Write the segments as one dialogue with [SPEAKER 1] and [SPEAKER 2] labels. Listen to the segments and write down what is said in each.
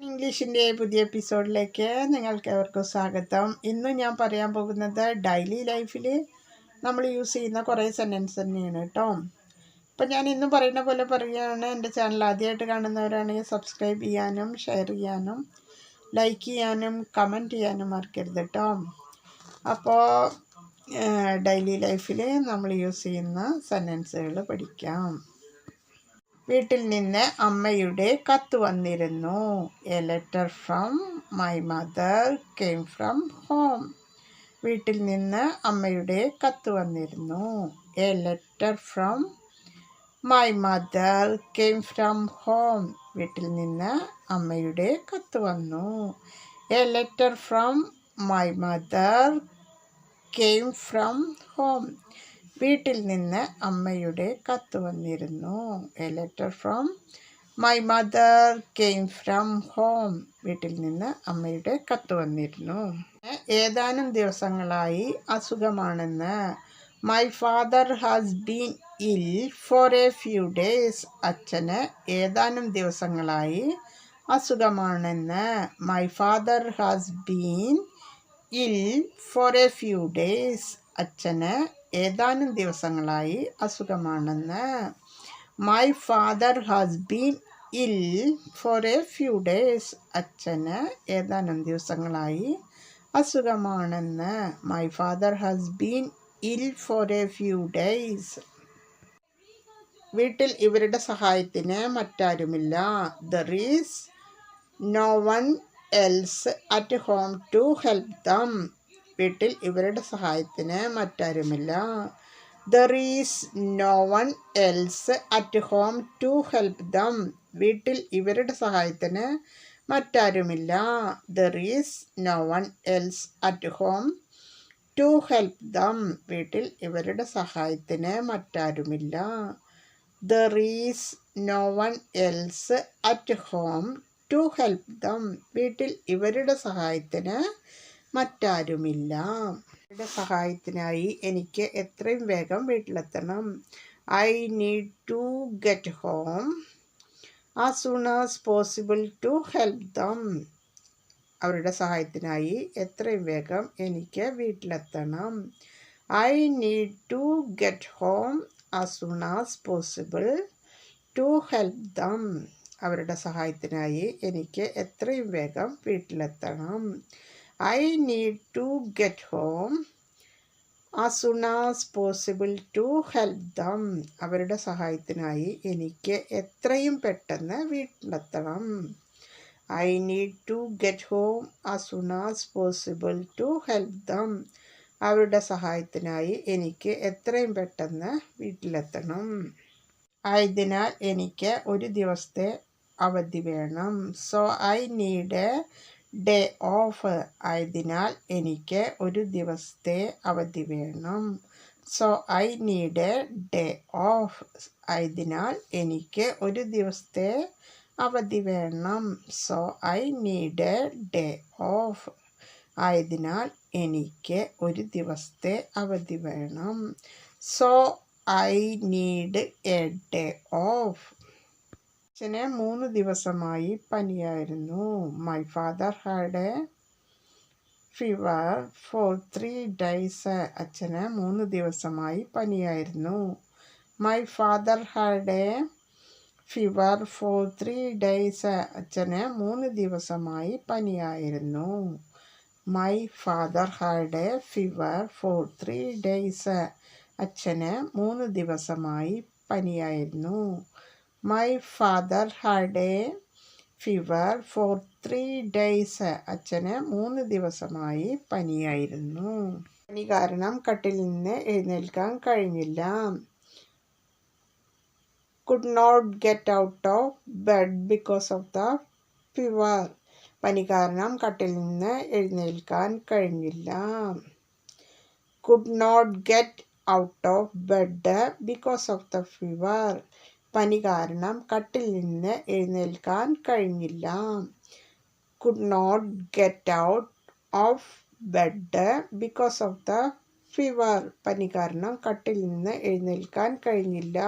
[SPEAKER 1] ഇംഗ്ലീഷിന്റെ പുതിയ എപ്പിസോഡിലേക്ക് നിങ്ങൾക്ക് എവർക്കും സ്വാഗതം. ഇന്ന് ഞാൻ പറയാൻ പോകുന്നത് ഡെയിലി ലൈഫിൽ നമ്മൾ യൂസ് ചെയ്യുന്ന കുറേ സെന്റൻസ് തന്നെയാണ് കേട്ടോ. ഇപ്പം ഞാൻ ഇന്ന് പറയുന്ന പോലെ പറയുകയാണ് എന്റെ ചാനൽ ആദ്യമായിട്ട് കാണുന്നവരാണെങ്കിൽ സബ്സ്ക്രൈബ് ചെയ്യാനും ഷെയർ ചെയ്യാനും ലൈക്ക് ചെയ്യാനും കമന്റ് ചെയ്യാനും മറക്കരുത് കേട്ടോ. അപ്പോൾ ഡെയിലി ലൈഫിൽ നമ്മൾ യൂസ് ചെയ്യുന്ന സെന്റൻസുകൾ പഠിക്കാം. വീട്ടിൽ നിന്ന് അമ്മയുടെ കത്ത് വന്നിരുന്നു. A letter from my mother came from home വീട്ടിൽ നിന്ന് അമ്മയുടെ കത്ത് വന്നിരുന്നു. A letter from my mother came from home വീട്ടിൽ നിന്ന് അമ്മയുടെ കത്ത് വന്നു. A letter from my mother came from home വീട്ടിൽ നിന്ന് അമ്മയുടെ കത്ത് വന്നിരുന്നു. A letter from my mother came from home വീട്ടിൽ നിന്ന് അമ്മയുടെ കത്ത് വന്നിരുന്നു. ഏതാനും ദിവസങ്ങളായി അസുഖമാണെന്ന്. My father has been ill for a few days അച്ഛന് ഏതാനും ദിവസങ്ങളായി അസുഖമാണെന്ന്. My father has been ill for a few days അച്ഛന് ഏതാനും ദിവസങ്ങളായി അസുഖമാണെന്ന്. My father has been ill for a few days അച്ഛന് ഏതാനും ദിവസങ്ങളായി അസുഖമാണെന്ന്. My father has been ill for a few days വീട്ടിൽ ഇവരുടെ സഹായത്തിന് മറ്റാരുമില്ല. There is no one else at home to help them വീട്ടിൽ ഇവരുടെ സഹായത്തിന് മറ്റാരുമില്ല. There is no one else at home to help them വീട്ടിൽ ഇവരുടെ സഹായത്തിന് മറ്റാരുമില്ല. There is no one else at home to help them വീട്ടിൽ ഇവരുടെ സഹായത്തിന് മറ്റാരുമില്ല. There is no one else at home to help them വീട്ടിൽ ഇവരുടെ സഹായത്തിന് മറ്റാരുമില്ല. അവരുടെ സഹായത്തിനായി എനിക്ക് എത്രയും വേഗം വീട്ടിലെത്തണം. I need to get home as soon as possible to help them അവരുടെ സഹായത്തിനായി എത്രയും വേഗം എനിക്ക് വീട്ടിലെത്തണം. I need to get home as soon as possible to help them അവരുടെ സഹായത്തിനായി എനിക്ക് എത്രയും വേഗം വീട്ടിലെത്തണം. I need to get home as soon as possible to help them അവരുടെ സഹായത്തിനായി എനിക്ക് എത്രയും പെട്ടെന്ന് വീട്ടിലെത്തണം. I need to get home as soon as possible to help them അവരുടെ സഹായത്തിനായി എനിക്ക് എത്രയും പെട്ടെന്ന് വീട്ടിലെത്തണം. ആയതിനാൽ എനിക്ക് ഒരു ദിവസത്തെ അവധി വേണം. So I need day off ആയതിനാൽ എനിക്ക് ഒരു ദിവസത്തെ അവധി വേണം. So I need day off ആയതിനാൽ എനിക്ക് ഒരു ദിവസത്തെ അവധി വേണം. So I need day off ആയതിനാൽ എനിക്ക് ഒരു ദിവസത്തെ അവധി വേണം. So I need a day off അച്ഛന് മൂന്ന് ദിവസമായി പനിയായിരുന്നു. My father had a fever for three days അച്ഛന് മൂന്ന് ദിവസമായി പനിയായിരുന്നു. My father had a fever for three days അച്ഛന് മൂന്ന് ദിവസമായി പനിയായിരുന്നു. My father had a fever for three days അച്ഛന് മൂന്ന് ദിവസമായി പനിയായിരുന്നു. My father had a fever for three days അച്ഛന് മൂന്ന് ദിവസമായി പനിയായിരുന്നു. പനി കാരണം കട്ടിൽ നിന്ന് എഴുന്നേൽക്കാൻ കഴിഞ്ഞില്ല. Could not get out of bed because of the fever പനി കാരണം കട്ടിൽ നിന്ന് എഴുന്നേൽക്കാൻ കഴിഞ്ഞില്ല. Could not get out of bed because of the fever പനി കാരണം കട്ടിൽ നിന്ന് എഴുന്നേൽക്കാൻ കഴിഞ്ഞില്ല. Could not get out of bed because of the fever പനി കാരണം കട്ടിൽ നിന്ന് എഴുന്നേൽക്കാൻ കഴിഞ്ഞില്ല.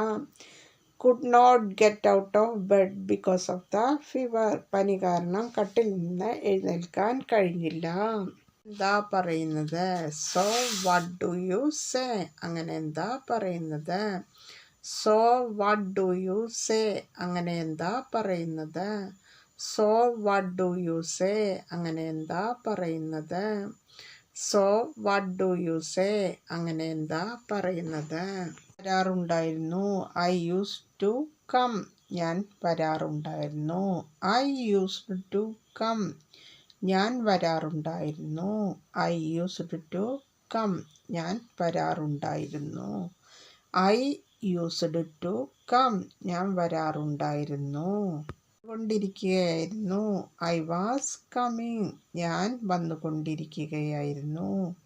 [SPEAKER 1] Could not get out of bed because of the fever പനി കാരണം കട്ടിൽ നിന്ന് എഴുന്നേൽക്കാൻ കഴിഞ്ഞില്ല. എന്താ പറയുന്നത്? So what do you say അങ്ങനെ എന്താ പറയുന്നത്? So what do you say അങ്ങനെ എന്താ പറയുന്നത്? So what do you say അങ്ങനെ എന്താ പറയുന്നത്? So what do you say അങ്ങനെ എന്താ പറയുന്നത്? വരാറുണ്ടായിരുന്നു. ഐ യൂസ് ടു കം ഞാൻ വരാറുണ്ടായിരുന്നു. ഐ യൂസ് ടു കം ഞാൻ വരാറുണ്ടായിരുന്നു. ഐ യൂസ് ടു കം ഞാൻ വരാറുണ്ടായിരുന്നു. ഐ യൂസ്ഡ് ടു കം ഞാൻ വരാറുണ്ടായിരുന്നു. കൊണ്ടിരിക്കുകയായിരുന്നു. I was coming. ഞാൻ വന്നുകൊണ്ടിരിക്കുകയായിരുന്നു.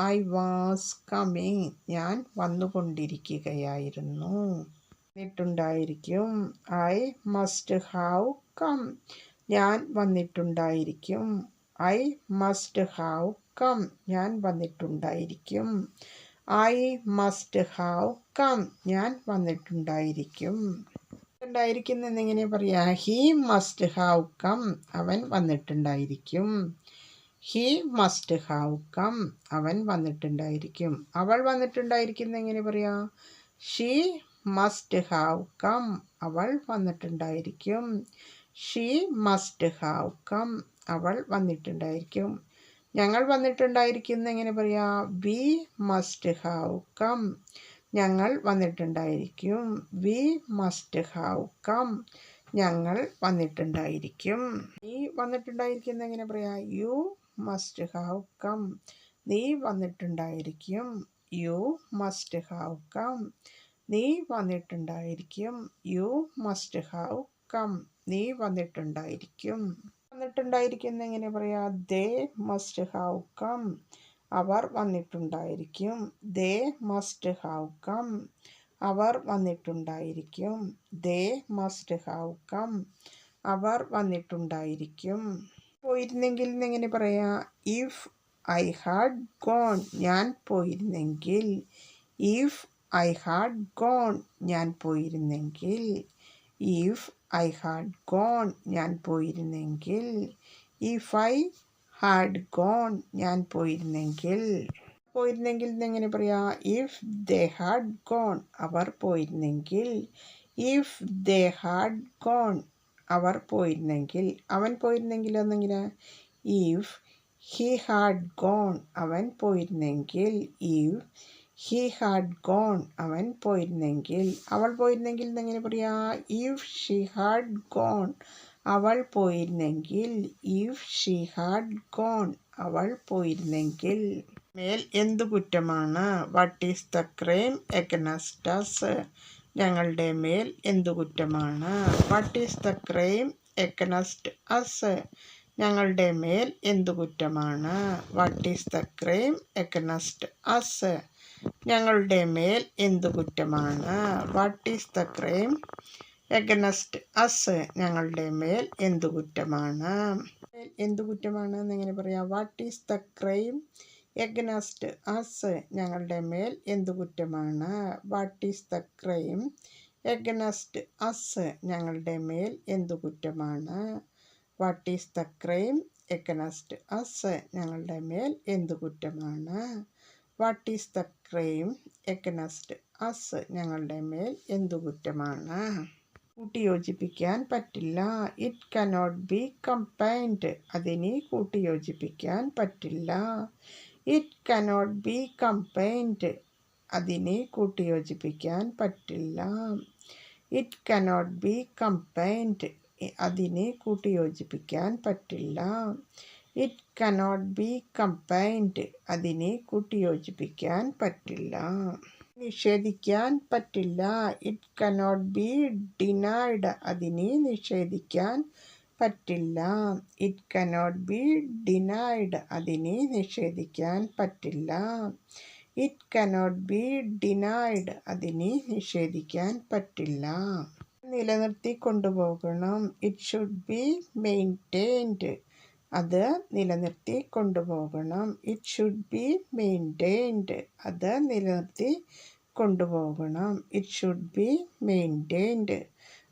[SPEAKER 1] I was coming. ഞാൻ വന്നുകൊണ്ടിരിക്കുകയായിരുന്നു. വന്നിട്ടുണ്ടായിരിക്കും. I must have come. ഞാൻ വന്നിട്ടുണ്ടായിരിക്കും. I must have come. ഞാൻ വന്നിട്ടുണ്ടായിരിക്കും. ഐ മസ്റ്റ് ഹാവ് കം ഞാൻ വന്നിട്ടുണ്ടായിരിക്കും. ഉണ്ടായിരിക്കും എന്നിങ്ങനെ പറയാ ഹി മസ്റ്റ് ഹാവ് കം അവൻ വന്നിട്ടുണ്ടായിരിക്കും. ഹി മസ്റ്റ് ഹാവ് കം അവൻ വന്നിട്ടുണ്ടായിരിക്കും. അവൾ വന്നിട്ടുണ്ടായിരിക്കും എങ്ങനെ പറയാ? ഷീ മസ്റ്റ് ഹാവ് കം അവൾ വന്നിട്ടുണ്ടായിരിക്കും. ഷീ മസ്റ്റ് ഹാവ് കം അവൾ വന്നിട്ടുണ്ടായിരിക്കും. ഞങ്ങൾ വന്നിട്ടുണ്ടായിരിക്കുന്ന എങ്ങനെ പറയാ? വി മസ്റ്റ് ഹാവ് കം ഞങ്ങൾ വന്നിട്ടുണ്ടായിരിക്കും. വി മസ്റ്റ് ഹാവ് കം ഞങ്ങൾ വന്നിട്ടുണ്ടായിരിക്കും. നീ വന്നിട്ടുണ്ടായിരിക്കുന്ന എങ്ങനെ പറയാ? യു മസ്റ്റ് ഹാവ് കം നീ വന്നിട്ടുണ്ടായിരിക്കും. യു മസ്റ്റ് ഹാവ് കം നീ വന്നിട്ടുണ്ടായിരിക്കും. യു മസ്റ്റ് ഹാവ് കം നീ വന്നിട്ടുണ്ടായിരിക്കും. വന്നിട്ടുണ്ടായിരിക്കും എങ്ങനെ പറയാ? They must have come. Our വന്നിട്ടുണ്ടായിരിക്കും. They must have come. Our വന്നിട്ടുണ്ടായിരിക്കും. They must have come. അവർ വന്നിട്ടുണ്ടായിരിക്കും. പോയിരുന്നെങ്കിൽ എങ്ങനെ പറയാ? ഇഫ് ഐ ഹാഡ് ഗോൺ ഞാൻ പോയിരുന്നെങ്കിൽ. ഇഫ് ഐ ഹാഡ് ഗോൺ ഞാൻ പോയിരുന്നെങ്കിൽ. ഇഫ് ഐ ഹാഡ് ഗോൺ ഞാൻ പോയിരുന്നെങ്കിൽ. ഇഫ് ഐ ഹാഡ് ഗോൺ ഞാൻ പോയിരുന്നെങ്കിൽ. പോയിരുന്നെങ്കിൽ എങ്ങനെ പറയാ? ഇഫ് ദേ ഹാഡ് ഗോൺ അവർ പോയിരുന്നെങ്കിൽ. ഇഫ് ദേ ഹാഡ് ഗോൺ അവർ പോയിരുന്നെങ്കിൽ. അവൻ പോയിരുന്നെങ്കിൽ എന്നെങ്ങനെ ഇഫ് ഹി ഹാഡ് ഗോൺ അവൻ പോയിരുന്നെങ്കിൽ. ഇഫ് ഹി ഹാഡ് ഗോൺ അവൻ പോയിരുന്നെങ്കിൽ. അവൾ പോയിരുന്നെങ്കിൽ എന്നെങ്ങനെ പറയാ? ഇഫ് ഷി ഹാഡ് ഗോൺ അവൾ പോയിരുന്നെങ്കിൽ. ഇഫ് ഷി ഹാഡ് ഗോൺ അവൾ പോയിരുന്നെങ്കിൽ. മേൽ എന്തു കുറ്റമാണ്? What is the crime against us ഞങ്ങളുടെ മേൽ എന്തു കുറ്റമാണ്? What is the crime against us ഞങ്ങളുടെ മേൽ എന്തു കുറ്റമാണ്? What is the crime against us ഞങ്ങളുടെ മേൽ എന്തു കുറ്റമാണ്? What is the crime against us ഞങ്ങളുടെ മേൽ എന്തു കുറ്റമാണ്? എന്തു കുറ്റമാണ് എന്നിങ്ങനെ പറയാം. What is the crime against us ഞങ്ങളുടെ മേൽ എന്തു കുറ്റമാണ്? What is the crime against us ഞങ്ങളുടെ മേൽ എന്തു കുറ്റമാണ്? What is the crime against us ഞങ്ങളുടെ മേൽ എന്തു കുറ്റമാണ്? What is the crime against us ഞങ്ങളുടെ മേൽ എന്തു കുറ്റമാണ്? കൂട്ടിയോജിപ്പിക്കാൻ പറ്റില്ല. ഇറ്റ് കനോട്ട് ബി കമ്പൈൻഡ് അതിനെ കൂട്ടിയോജിപ്പിക്കാൻ പറ്റില്ല. ഇറ്റ് കനോട്ട് ബി കമ്പൈൻഡ് അതിനെ കൂട്ടിയോജിപ്പിക്കാൻ പറ്റില്ല. ഇറ്റ് കനോട്ട് ബി കമ്പൈൻഡ് അതിനെ കൂട്ടിയോജിപ്പിക്കാൻ പറ്റില്ല. ഇറ്റ് കനോട്ട് ബി കമ്പൈൻഡ് അതിനെ കൂട്ടിയോജിപ്പിക്കാൻ പറ്റില്ല. നിഷേധിക്കാൻ പറ്റില്ല. ഇറ്റ് കനോട്ട് ബി ഡിനൈഡ് അതിനെ നിഷേധിക്കാൻ പറ്റില്ല. ഇറ്റ് കനോട്ട് ബി ഡിനൈഡ് അതിനെ നിഷേധിക്കാൻ പറ്റില്ല. ഇറ്റ് കനോട്ട് ബി ഡിനൈഡ് അതിനെ നിഷേധിക്കാൻ പറ്റില്ല. നിലനിർത്തി കൊണ്ടുപോകണം. ഇറ്റ് ഷുഡ് ബി മെയിന്റെയിൻഡ് അത് നിലനിർത്തി കൊണ്ടുപോകണം. ഇറ്റ് ഷുഡ് ബി മെയിന്റെയിൻഡ് അത് നിലനിർത്തി കൊണ്ടുപോകണം. ഇറ്റ് ഷുഡ് ബി മെയിന്റെയിൻഡ്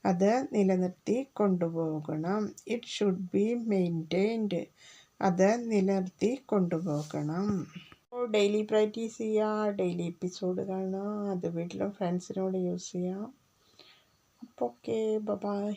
[SPEAKER 1] അത് നിലനിർത്തി കൊണ്ടുപോകണം. ഇറ്റ് ഷുഡ് ബി മെയിന്റെയിൻഡ് അത് നിലനിർത്തി കൊണ്ടുപോകണം. ഡെയിലി പ്രാക്ടീസ് ചെയ്യുക ഡെയിലി എപ്പിസോഡ് കാണുക അത് വീട്ടിലും ഫ്രണ്ട്സിനോട് യൂസ് ചെയ്യാം. അപ്പോൾ ഓക്കെ ബൈ